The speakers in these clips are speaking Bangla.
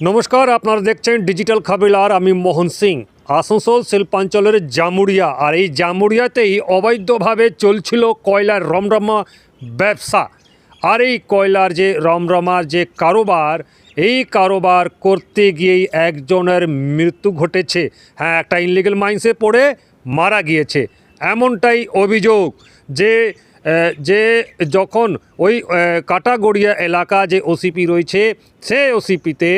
নমস্কার, আপনারা দেখছেন ডিজিটাল খাবিলার আমি মোহন সিং। আসানসোল, শিল্পাঞ্চলের জামুরিয়া আর এই জামুড়িয়াতেই অবৈধভাবে চলছিল কয়লার রমরমা ব্যবসা। আর এই কয়লার যে রমরমার যে কারোবার, এই কারোবার করতে গিয়েই একজনের মৃত্যু ঘটেছে। হ্যাঁ একটা ইনলিগেল মাইন্সে পড়ে মারা গিয়েছে। এমনটাই অভিযোগ যে যে যখন ওই কাটাগড়িয়া এলাকা যে ওসিপি রয়েছে, সে ওসিপিতে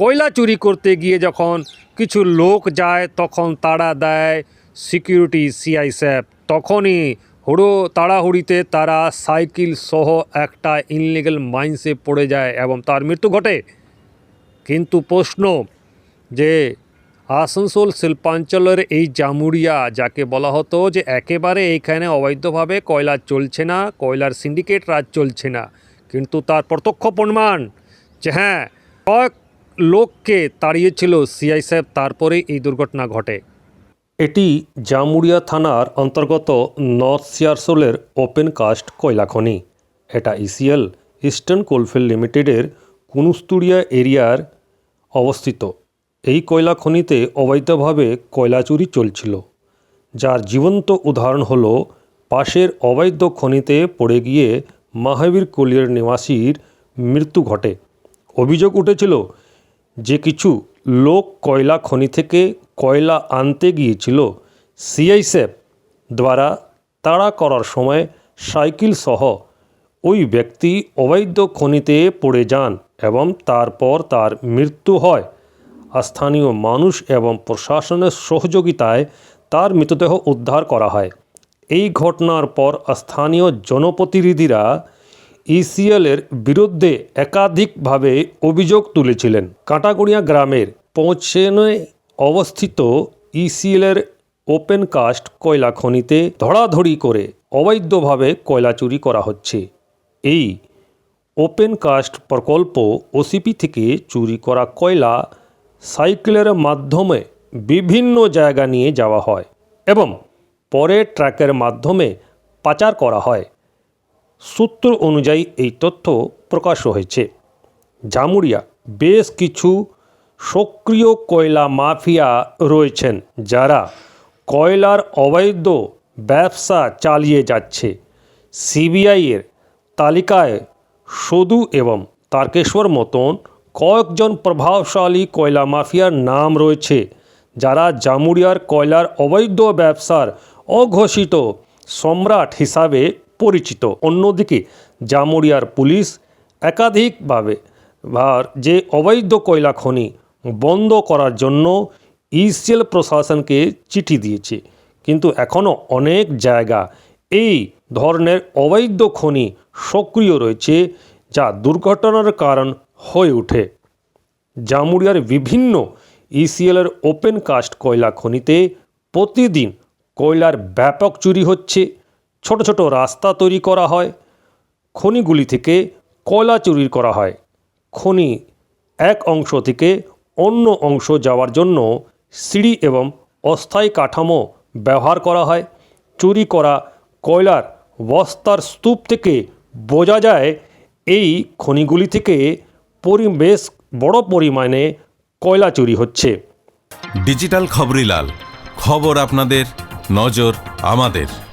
কয়লা চুরি করতে গিয়ে যখন কিছু লোক যায়, তখন তাড়া দেয় সিকিউরিটি সিআইএসএফ তখনই হুড়ো তাড়াহুড়িতে তারা সাইকেল সহ একটা ইনলিগেল মাইন্সে পড়ে যায় এবং তার মৃত্যু ঘটে। কিন্তু প্রশ্ন যে আসানসোল শিল্পাঞ্চলের এই জামুরিয়া যাকে বলা হতো যে একেবারে এইখানে অবৈধভাবে কয়লা চলছে না, কয়লার সিন্ডিকেট রাজ চলছে না, কিন্তু তার প্রত্যক্ষ প্রমাণ যে হ্যাঁ কয়েক লোককে তাড়িয়েছিল সিআইএসএফ তারপরে এই দুর্ঘটনা ঘটে। এটি জামুরিয়া থানার অন্তর্গত নর্থ সিয়ারসোলের ওপেন কাস্ট কয়লা খনি। এটা ইসিএল, ইস্টার্ন কোলফিল্ড লিমিটেডের কুনুস্তুরিয়া এরিয়ার অবস্থিত। এই কয়লা খনিতে অবৈধভাবে কয়লা চুরি চলছিল, যার জীবন্ত উদাহরণ হলো পাশের অবৈধ খনিতে পড়ে গিয়ে মহাবীর কলিয়ার নিবাসীর মৃত্যু ঘটে। অভিযোগ উঠেছিল যে কিছু লোক কয়লা খনি থেকে কয়লা আনতে গিয়েছিল। সিআইসেফ দ্বারা তাড়া করার সময় সাইকেল সহ ওই ব্যক্তি অবৈধ খনিতে পড়ে যান এবং তারপর তার মৃত্যু হয়। স্থানীয় মানুষ এবং প্রশাসনের সহযোগিতায় তার মৃতদেহ উদ্ধার করা হয়। এই ঘটনার পর স্থানীয় জনপ্রতিনিধিরা ইসিএলের বিরুদ্ধে একাধিকভাবে অভিযোগ তুলেছিলেন। কাটাগড়িয়া গ্রামের পৌঁছানো অবস্থিত ইসিএলের ওপেন কাস্ট কয়লা খনিতে ধড়াধড়ি করে অবৈধভাবে কয়লা চুরি করা হচ্ছে। এই ওপেন কাস্ট প্রকল্প ওসিপি থেকে চুরি করা কয়লা সাইকেলের মাধ্যমে বিভিন্ন জায়গা নিয়ে যাওয়া হয় এবং পরে ট্রাকের মাধ্যমে পাচার করা হয়। সূত্র অনুযায়ী এই তথ্য প্রকাশ হয়েছে। জামুরিয়া বেশ কিছু সক্রিয় কয়লা মাফিয়া রয়েছেন যারা কয়লার অবৈধ ব্যবসা চালিয়ে যাচ্ছে। সিবিআইয়ের তালিকায় সদু এবং তারকেশ্বর মতন কয়েকজন প্রভাবশালী কয়লা মাফিয়ার নাম রয়েছে, যারা জামুরিয়ার কয়লার অবৈধ ব্যবসার অঘোষিত সম্রাট হিসাবে পরিচিত। অন্যদিকে, জামুরিয়ার পুলিশ একাধিকভাবে যে অবৈধ কয়লা খনি বন্ধ করার জন্য ইসিএল প্রশাসনকে চিঠি দিয়েছে। কিন্তু এখনও অনেক জায়গা এই ধরনের অবৈধ খনি সক্রিয় রয়েছে যা দুর্ঘটনার কারণ হয়ে ওঠে। জামুরিয়ার বিভিন্ন ইসিএলের ওপেন কাস্ট কয়লা খনিতে প্রতিদিন কয়লার ব্যাপক চুরি হচ্ছে, ছোট ছোট রাস্তা তৈরি করা হয়, খনিগুলি থেকে কয়লা চুরি করা হয়। খনি এক অংশ থেকে অন্য অংশ যাওয়ার জন্য সিঁড়ি এবং অস্থায়ী কাঠামো ব্যবহার করা হয়। চুরি করা কয়লার বস্তার স্তূপ থেকে বোঝা যায় এই খনিগুলি থেকে পরিবেশ বড় পরিমাণে কয়লা চুরি হচ্ছে। ডিজিটাল খবরিলাল খবর আপনাদের, নজর আমাদের।